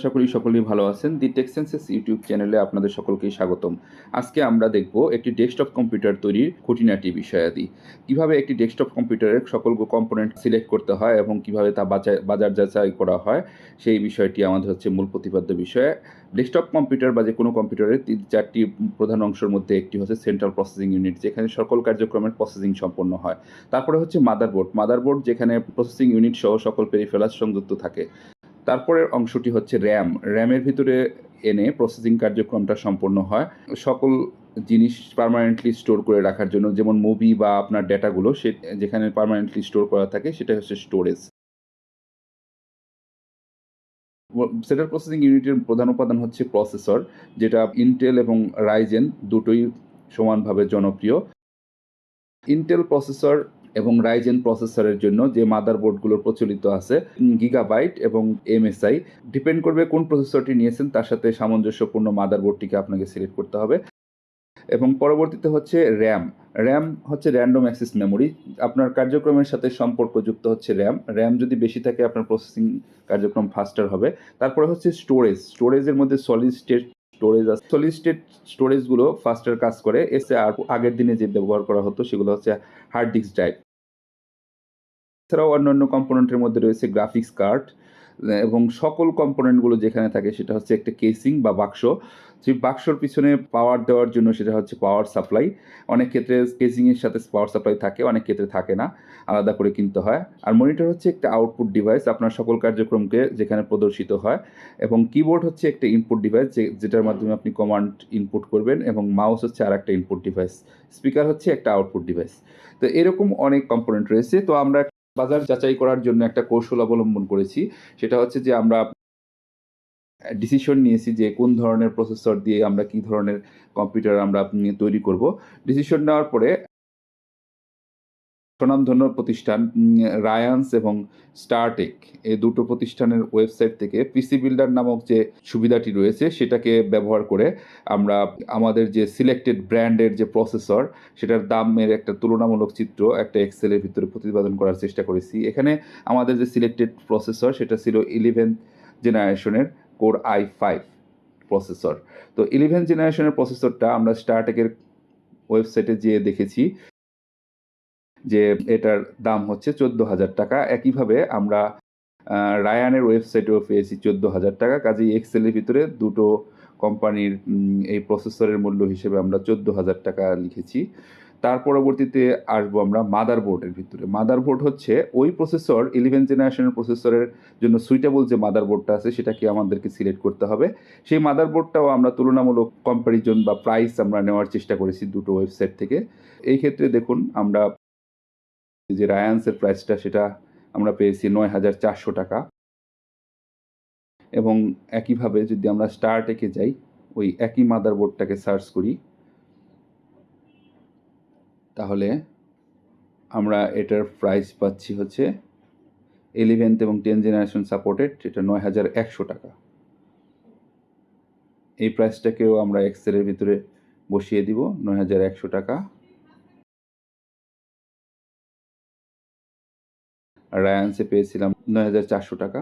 আশা করি সকলেই ভালো আছেন। দি টেক্সেন্সেস ইউটিউব চ্যানেলে আপনাদের সকলকেই স্বাগতম। আজকে আমরা দেখব একটি ডেস্কটপ কম্পিউটার তৈরির খুঁটিনাটি বিষয়াদি। কীভাবে একটি ডেস্কটপ কম্পিউটারের সকল কম্পোনেন্ট সিলেক্ট করতে হয় এবং কীভাবে তা বাজার যাচাই করা হয়, সেই বিষয়টি আমাদের হচ্ছে মূল প্রতিপাদ্য বিষয়। ডেস্কটপ কম্পিউটার বা যে কোনো কম্পিউটারের তিন চারটি প্রধান অংশের মধ্যে একটি হচ্ছে সেন্ট্রাল প্রসেসিং ইউনিট যেখানে সকল কার্যক্রমের প্রসেসিং সম্পন্ন হয়। তারপরে হচ্ছে মাদারবোর্ড মাদারবোর্ড যেখানে প্রসেসিং ইউনিট সহ সকল পেরিফেরাস সংযুক্ত থাকে। তারপরের অংশটি হচ্ছে র্যাম। র্যামের ভিতরে এনে প্রসেসিং কার্যক্রমটা সম্পন্ন হয়। সকল জিনিস পার্মানেন্টলি স্টোর করে রাখার জন্য, যেমন মুভি বা আপনার ডেটাগুলো, সে যেখানে পারমানেন্টলি স্টোর করা থাকে, সেটা হচ্ছে স্টোরেজ সেটার প্রসেসিং ইউনিটের প্রধান উপাদান হচ্ছে প্রসেসর যেটা ইন্টেল এবং রাইজেন দুটোই সমানভাবে জনপ্রিয়। ইন্টেল প্রসেসর এবং রাইজেন প্রসেসরের জন্য যে মাদারবোর্ডগুলো প্রচলিত আছে গিগাবাইট এবং এমএসআই ডিপেন্ড করবে কোন প্রসেসরটি নিয়েছেন, তার সাথে সামঞ্জস্যপূর্ণ মাদারবোর্ডটিকে আপনাকে সিলেক্ট করতে হবে। এবং পরবর্তীতে হচ্ছে র্যাম র্যাম হচ্ছে র্যান্ডম অ্যাক্সেস মেমোরি আপনার কার্যক্রমের সাথে সম্পর্কযুক্ত হচ্ছে র্যাম র্যাম যদি বেশি থাকে, আপনার প্রসেসিং কার্যক্রম ফাস্টার হবে। তারপরে হচ্ছে স্টোরেজ স্টোরেজের মধ্যে স্টেট স্টোরেজ আছে। সলিড স্টেট স্টোরেজগুলো ফাস্টার কাজ করে। এসে আর আগের দিনে যে ব্যবহার করা হতো, সেগুলো হচ্ছে হার্ড ডিস্ক ড্রাইভ এছাড়াও অন্যান্য কম্পোনেন্টের মধ্যে রয়েছে গ্রাফিক্স কার্ড, এবং সকল কম্পোনেন্টগুলো যেখানে থাকে সেটা হচ্ছে একটা কেসিং বা বাক্স। সেই বাক্সর পিছনে পাওয়ার দেওয়ার জন্য সেটা হচ্ছে পাওয়ার সাপ্লাই অনেক ক্ষেত্রে কেসিংয়ের সাথে পাওয়ার সাপ্লাই থাকে, অনেক ক্ষেত্রে থাকে না, আলাদা করে কিনতে হয়। আর মনিটর হচ্ছে একটা আউটপুট ডিভাইস আপনার সকল কার্যক্রমকে যেখানে প্রদর্শিত হয়, এবং কিবোর্ড হচ্ছে একটা ইনপুট ডিভাইস যেটার মাধ্যমে আপনি কমান্ড ইনপুট করবেন, এবং মাউস হচ্ছে আর একটা ইনপুট ডিভাইস স্পিকার হচ্ছে একটা আউটপুট ডিভাইস তো এরকম অনেক কম্পোনেন্ট রয়েছে। তো আমরা বাজার যাচাই করার জন্য একটা কৌশল অবলম্বন করেছি। সেটা হচ্ছে যে আমরা ডিসিশন নিয়েছি যে কোন ধরনের প্রসেসর দিয়ে আমরা কি ধরনের কম্পিউটার আমরা তৈরি করব। ডিসিশন নেওয়ার পরে স্বনামধন্য প্রতিষ্ঠান রায়ান্স এবং স্টারটেক এই দুটো প্রতিষ্ঠানের ওয়েবসাইট থেকে পিসি বিল্ডার নামক যে সুবিধাটি রয়েছে, সেটাকে ব্যবহার করে আমরা আমাদের যে সিলেক্টেড ব্র্যান্ডের যে প্রসেসর সেটার দামের একটা তুলনামূলক চিত্র একটা এক্সেলের ভিতরে প্রতিপাদন করার চেষ্টা করেছি। এখানে আমাদের যে সিলেক্টেড প্রসেসর সেটা ছিল ইলেভেন জেনারেশনের কোর আই ফাইভ প্রসেসর তো ইলেভেন জেনারেশনের প্রসেসরটা আমরা স্টারটেকের ওয়েবসাইটে যেয়ে দেখেছি। যে এটার দাম হচ্ছে চোদ্দ হাজার টাকা। একইভাবে আমরা রায়ানের ওয়েবসাইটেও পেয়েছি চোদ্দ হাজার টাকা। কাজেই এক্সেলের ভিতরে দুটো কোম্পানির এই প্রসেসরের মূল্য হিসেবে আমরা চোদ্দ হাজার টাকা লিখেছি। তার পরবর্তীতে আসব আমরা মাদার বোর্ডের ভিতরে। মাদার বোর্ড হচ্ছে ওই প্রসেসর ইলেভেন জেনারেশনের প্রসেসরের জন্য সুইটেবল যে মাদার বোর্ডটা আছে, সেটাকে আমাদেরকে সিলেক্ট করতে হবে। সেই মাদার বোর্ডটাও আমরা তুলনামূলক কম্প্যারিজন বা প্রাইস আমরা নেওয়ার চেষ্টা করেছি দুটো ওয়েবসাইট থেকে। এই ক্ষেত্রে দেখুন, আমরা যে রায়ান্সের প্রাইসটা সেটা আমরা পেয়েছি নয় হাজার চারশো টাকা। এবং একইভাবে যদি আমরা স্টারটেকে যাই, ওই একই মাদারবোর্ডটাকে সার্চ করি, তাহলে আমরা এটার প্রাইস পাচ্ছি হচ্ছে ইলেভেন্থ এবং টেন জেনারেশন সাপোর্টেড এটা নয় হাজার একশো টাকা। এই প্রাইসটাকেও আমরা এক্সেলের ভিতরে বসিয়ে দিব, নয় হাজার একশো টাকা। রায়ান্সে পেয়েছিলাম নয় হাজার চারশো টাকা।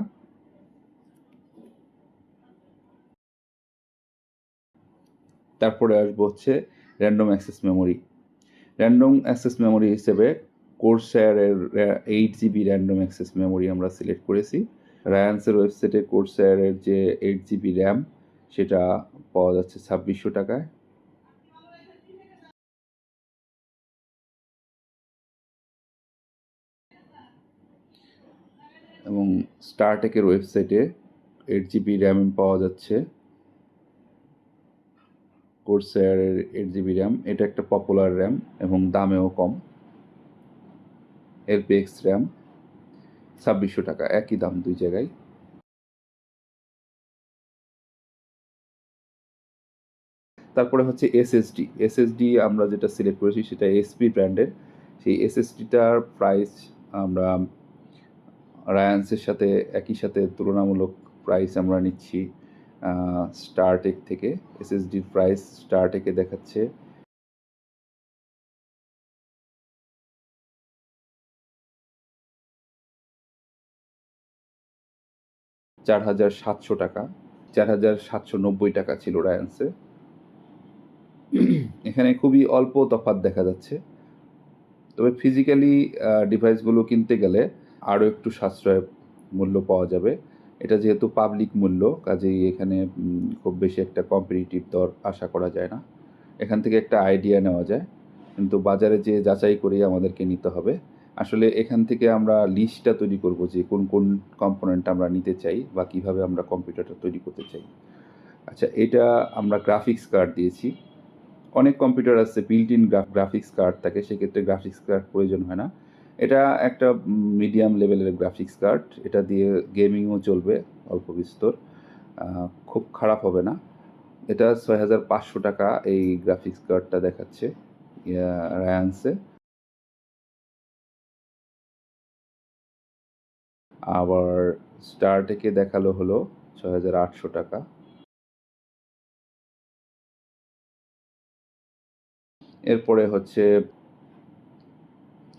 তারপরে আসব হচ্ছে random access memory random access memory হিসেবে কোর্সেয়ারের eight GB random access memory আমরা সিলেক্ট করেছি। রায়ান্সের ওয়েবসাইটে কোর্সেয়ারের যে এইট জিবি র্যাম সেটা পাওয়া যাচ্ছে ছাব্বিশশো টাকায়। এবং স্টারটেকের ওয়েবসাইটে এইট জিবি র্যাম পাওয়া যাচ্ছে। কোর্সেয়ারের এইট জিবি র্যাম এটা একটা পপুলার র্যাম এবং দামেও কম। এলপিএক্স র্যাম ছাব্বিশশো টাকা, একই দাম দুই জায়গায়। তারপরে হচ্ছে এসএসডি এসএসডি আমরা যেটা সিলেক্ট করেছি সেটা এসপি ব্র্যান্ডের সেই এসএসডিটার প্রাইস আমরা রায়ান্সের সাথে, একই সাথে তুলনামূলক প্রাইস আমরা নিচ্ছি স্টারটেক থেকে এসএসডির প্রাইস স্টারটেকে দেখাচ্ছে। চার হাজার সাতশো টাকা, চার হাজার সাতশো নব্বই টাকা ছিল রায়ান্সে এখানে খুবই অল্প তফাৎ দেখা যাচ্ছে। তবে ফিজিক্যালি ডিভাইসগুলো কিনতে গেলে আরও একটু সাশ্রয় মূল্য পাওয়া যাবে। এটা যেহেতু পাবলিক মূল্য, কাজেই এখানে খুব বেশি একটা কম্পিটিটিভ দর আশা করা যায় না। এখান থেকে একটা আইডিয়া নেওয়া যায়। কিন্তু বাজারে যে যাচাই করেই আমাদেরকে নিতে হবে। আসলে এখান থেকে আমরা লিস্টটা তৈরি করব যে কোন কোন কম্পোনেন্ট আমরা নিতে চাই বা কীভাবে আমরা কম্পিউটারটা তৈরি করতে চাই। আচ্ছা এটা আমরা গ্রাফিক্স কার্ড দিয়েছি। অনেক কম্পিউটার আছে বিল্ট ইন গ্রাফিক্স কার্ড থাকে, সেক্ষেত্রে গ্রাফিক্স কার্ড প্রয়োজন হয় না। এটা একটা মিডিয়াম লেভেলের গ্রাফিক্স কার্ড এটা দিয়ে গেমিংও চলবে, অল্প বিস্তর। খুব খারাপ হবে না। এটা ছয় হাজার পাঁচশো টাকা এই গ্রাফিক্স কার্ডটা দেখাচ্ছে রায়ান্সে আবার স্টার থেকে দেখাল হলো ছয় হাজার আটশো টাকা। এরপরে হচ্ছে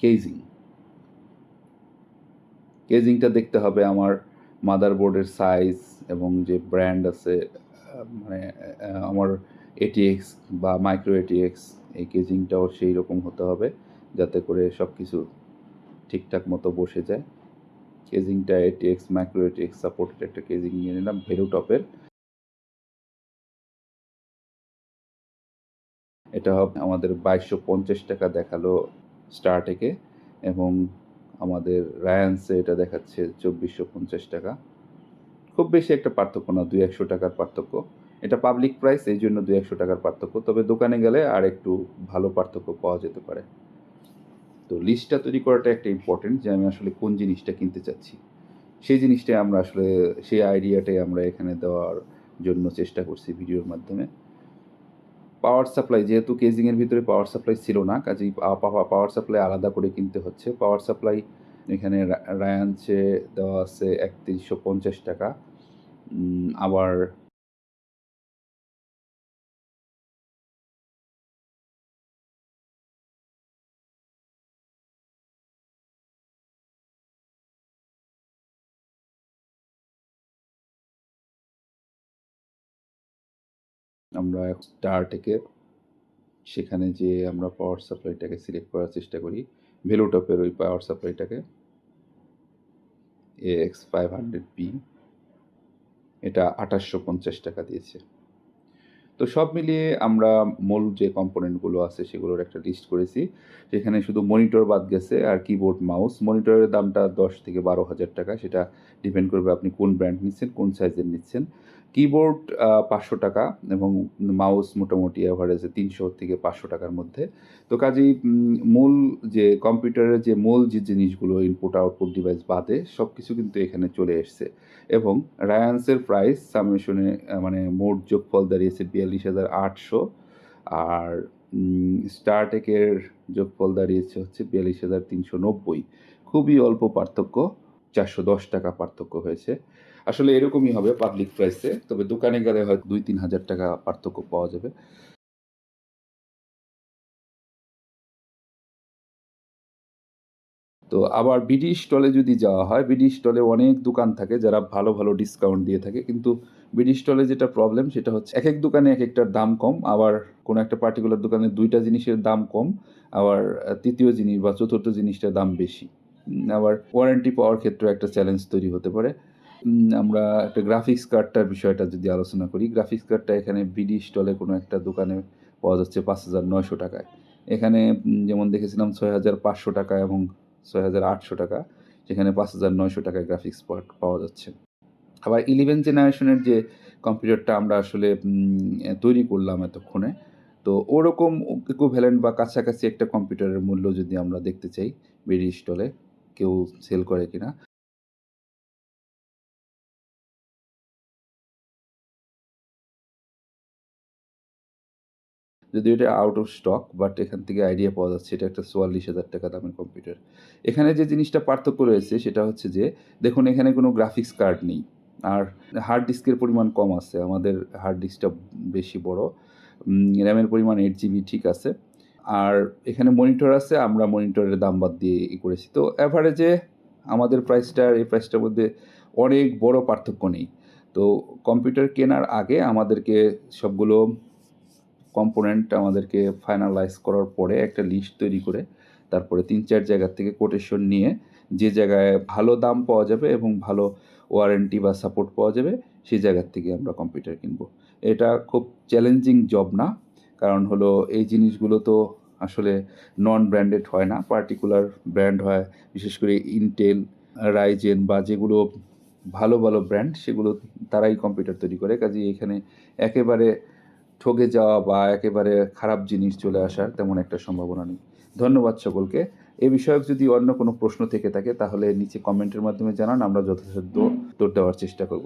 কেজিং কেজিংটা দেখতে হবে আমার মাদারবোর্ডের সাইজ এবং যে ব্র্যান্ড আছে মানে আমার এটিএক্স বা মাইক্রো এটিএক্স এই কেজিংটাও সেই রকম হতে হবে যাতে করে সব কিছু ঠিকঠাক মতো বসে যায়। কেজিংটা এটিএক্স মাইক্রো এটিএক্স সাপোর্টেড একটা কেজিং নিয়ে নিলাম, ভেরু টপের। এটা হবে আমাদের বাইশশো পঞ্চাশ টাকা দেখাল স্টার্টেকে এবং আমাদের রায়ান্সে এটা দেখাচ্ছে চব্বিশশো পঞ্চাশ টাকা। খুব বেশি একটা পার্থক্য না, দুই একশো টাকার পার্থক্য। এটা পাবলিক প্রাইস এই জন্য দুই একশো টাকার পার্থক্য। তবে দোকানে গেলে আর একটু ভালো পার্থক্য পাওয়া যেতে পারে। তো লিস্টটা তৈরি করাটা একটা ইম্পর্টেন্ট যে আমি আসলে কোন জিনিসটা কিনতে চাচ্ছি। সেই জিনিসটাই আমরা আসলে, সেই আইডিয়াটাই আমরা এখানে দেওয়ার জন্য চেষ্টা করছি ভিডিওর মাধ্যমে। পাওয়ার সাপ্লাই, যেহেতু কেজিংয়ের ভিতরে পাওয়ার সাপ্লাই ছিল না, কাজেই পাওয়ার সাপ্লাই আলাদা করে কিনতে হচ্ছে। পাওয়ার সাপ্লাই এখানে রায়ানচে দেওয়া আছে একত্রিশশো পঞ্চাশ টাকা। আবার আমরা স্টার সেখানে যে আমরা পাওয়ার সাপ্লাইটাকে সিলেক্ট করার চেষ্টা করি। ভেলোটপের ওই power সাপ্লাইটাকে A X five hundred P এটা আঠাশশো পঞ্চাশ টাকা দিয়েছে। তো সব মিলিয়ে আমরা মূল যে কম্পোনেন্টগুলো আছে, সেগুলোর একটা লিস্ট করেছি। সেখানে শুধু মনিটর বাদ গেছে আর কিবোর্ড মাউস মনিটরের দামটা দশ থেকে বারো হাজার টাকা। সেটা ডিপেন্ড করবে আপনি কোন ব্র্যান্ড নিচ্ছেন, কোন সাইজের নিচ্ছেন। কিবোর্ড পাঁচশো টাকা এবং মাউস মোটামুটি অ্যাভারেজে তিনশো থেকে পাঁচশো টাকার মধ্যে। তো কাজেই মূল যে কম্পিউটারের যে মূল যে জিনিসগুলো ইনপুট আউটপুট ডিভাইস বাদে সব কিছু কিন্তু এখানে চলে এসছে। এবং রায়ান্সের প্রাইস সাবমিশনে মানে মোট যোগফল দাঁড়িয়েছে বিয়াল্লিশ হাজার আটশো। আর স্টারটেকের যোগফল দাঁড়িয়েছে হচ্ছে বিয়াল্লিশ হাজার তিনশো নব্বই। খুবই অল্প পার্থক্য। চারশো দশ টাকা পার্থক্য হয়েছে। আসলে এরকমই হবে পাবলিক প্রাইসে তবে দোকানে গেলে হয়তো দুই তিন হাজার টাকা পার্থক্য পাওয়া যাবে। তো আবার বিডি স্টলে যদি যাওয়া হয় বিডি স্টলে অনেক দোকান থাকে যারা ভালো ভালো ডিসকাউন্ট দিয়ে থাকে, কিন্তু বিডি স্টলে যেটা প্রবলেম সেটা হচ্ছে এক এক দোকানে এক একটার দাম কম, আবার কোনো একটা পার্টিকুলার দোকানে দুইটা জিনিসের দাম কম, আবার তৃতীয় জিনিস বা চতুর্থ জিনিসটার দাম বেশি। আবার ওয়ারেন্টি পাওয়ার ক্ষেত্রে একটা চ্যালেঞ্জ তৈরি হতে পারে। আমরা একটা গ্রাফিক্স কার্ডটার বিষয়টা যদি আলোচনা করি গ্রাফিক্স কার্ডটা এখানে বিডি স্টলে কোনো একটা দোকানে পাওয়া যাচ্ছে পাঁচ হাজার নয়শো টাকায়। এখানে যেমন দেখেছিলাম ছয় হাজার পাঁচশো টাকা এবং ছয় হাজার আটশো টাকা, সেখানে পাঁচ হাজার নয়শো টাকায় গ্রাফিক্স পার্ট পাওয়া যাচ্ছে। আবার ইলেভেন জেনারেশনের যে কম্পিউটারটা আমরা আসলে তৈরি করলাম এতক্ষণে, তো ওরকম ইকুভ্যালেন্ট বা কাছাকাছি একটা কম্পিউটারের মূল্য যদি আমরা দেখতে চাই বিডি স্টলে কেউ সেল করে কিনা। যদি এটা আউট অফ স্টক বাট এখান থেকে আইডিয়া পাওয়া যাচ্ছে এটা একটা চুয়াল্লিশ হাজার টাকা দামের কম্পিউটার এখানে যে জিনিসটা পার্থক্য রয়েছে সেটা হচ্ছে যে, দেখুন এখানে কোনো গ্রাফিক্স কার্ড নেই। আর হার্ড ডিস্কের পরিমাণ কম আছে, আমাদের হার্ড ডিস্কটা বেশি বড়। র্যামের পরিমাণ এইট জিবি ঠিক আছে। আর এখানে মনিটর আছে, আমরা মনিটরের দাম বাদ দিয়ে ই করেছি। তো অ্যাভারেজে আমাদের প্রাইসটা এই প্রাইসটার মধ্যে অনেক বড় পার্থক্য নেই। তো কম্পিউটার কেনার আগে আমাদেরকে সবগুলো কম্পোনেন্ট আমাদেরকে ফাইনালাইজ করার পরে একটা লিস্ট তৈরি করে, তারপরে তিন চার জায়গা থেকে কোটেশন নিয়ে যে জায়গায় ভালো দাম পাওয়া যাবে এবং ভালো ওয়ারেন্টি বা সাপোর্ট পাওয়া যাবে, সেই জায়গার থেকে আমরা কম্পিউটার কিনবো। এটা খুব চ্যালেঞ্জিং জব না। কারণ হলো এই জিনিসগুলো তো আসলে নন ব্র্যান্ডেড হয় না। পার্টিকুলার ব্র্যান্ড হয়, বিশেষ করে ইনটেল রাইজেন বা যেগুলো ভালো ভালো ব্র্যান্ড সেগুলো তারাই কম্পিউটার তৈরি করে। কাজেই এখানে একেবারে ঠকে যাওয়া বা একেবারে খারাপ জিনিস চলে আসার তেমন একটা সম্ভাবনা নেই। ধন্যবাদ সকলকে। এ বিষয়ক যদি অন্য কোনো প্রশ্ন থেকে থাকে, তাহলে নিচে কমেন্টের মাধ্যমে জানান, আমরা যথাসাধ্য উত্তর দেওয়ার চেষ্টা করব।